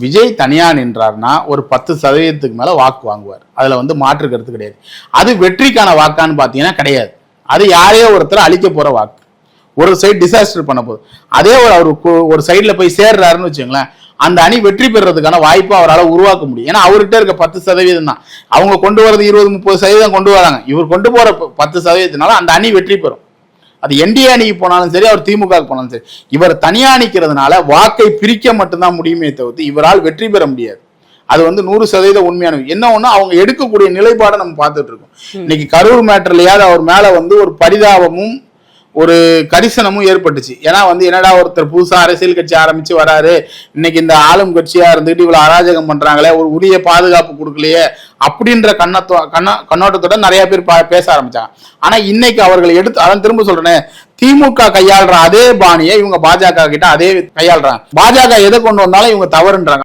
விஜய் தனியாக நின்றார்னா ஒரு பத்து சதவீதத்துக்கு மேலே வாக்கு வாங்குவார். அதில் வந்து மாற்று கருத்து கிடையாது. அது வெற்றிக்கான வாக்கான்னு பார்த்தீங்கன்னா கிடையாது. அது யாரையோ ஒருத்தர் அழிக்க போகிற வாக்கு. ஒரு சைடு டிசாஸ்டர் பண்ண போகுது அதே ஒரு அவர் ஒரு சைடில் போய் சேர்றாருன்னு வச்சுங்களேன் அந்த அணி வெற்றி பெறுறதுக்கான வாய்ப்பை அவரால் உருவாக்க முடியும். ஏன்னா அவர்கிட்ட இருக்க பத்து சதவீதம் தான். அவங்க கொண்டு வரது இருபது முப்பது சதவீதம் கொண்டு வராங்க. இவர் கொண்டு போகிற பத்து சதவீதத்தினால அந்த அணி வெற்றி பெறும். அது என்டிஏ அணிக்கு போனாலும் சரி அவர் திமுக போனாலும் சரி இவர் தனியா நிக்கிறதுனால வாக்கை பிரிக்க மட்டும்தான் முடியுமே தவிர்த்து இவரால் வெற்றி பெற முடியாது. அது வந்து நூறு சதவீதம் உண்மையான என்ன ஒண்ணு அவங்க எடுக்கக்கூடிய நிலைப்பாடை நம்ம பார்த்துட்டு இருக்கோம். இன்னைக்கு கரூர் மேட்டர்லயாவது அவர் மேல வந்து ஒரு பரிதாபமும் ஒரு கரிசனமும் ஏற்பட்டுச்சு. ஏன்னா வந்து என்னடா ஒருத்தர் புதுசாக அரசியல் கட்சி ஆரம்பிச்சு வராரு. இன்னைக்கு இந்த ஆளும் கட்சியா இருந்துட்டு இவ்வளோ அராஜகம் பண்றாங்களே ஒரு உரிய பாதுகாப்பு கொடுக்கலையே அப்படின்ற கண்ணத்தோ கண்ண கண்ணோட்டத்தோட நிறைய பேர் பா- பேச ஆரம்பிச்சாங்க. ஆனா இன்னைக்கு அவர்கள் எடுத்து அதான் திரும்ப சொல்றேனே திமுக கையாளுற அதே பாணியை இவங்க பாஜக கிட்ட அதே கையாளுறாங்க. பாஜக எதை கொண்டு வந்தாலும் இவங்க தவறுன்றாங்க.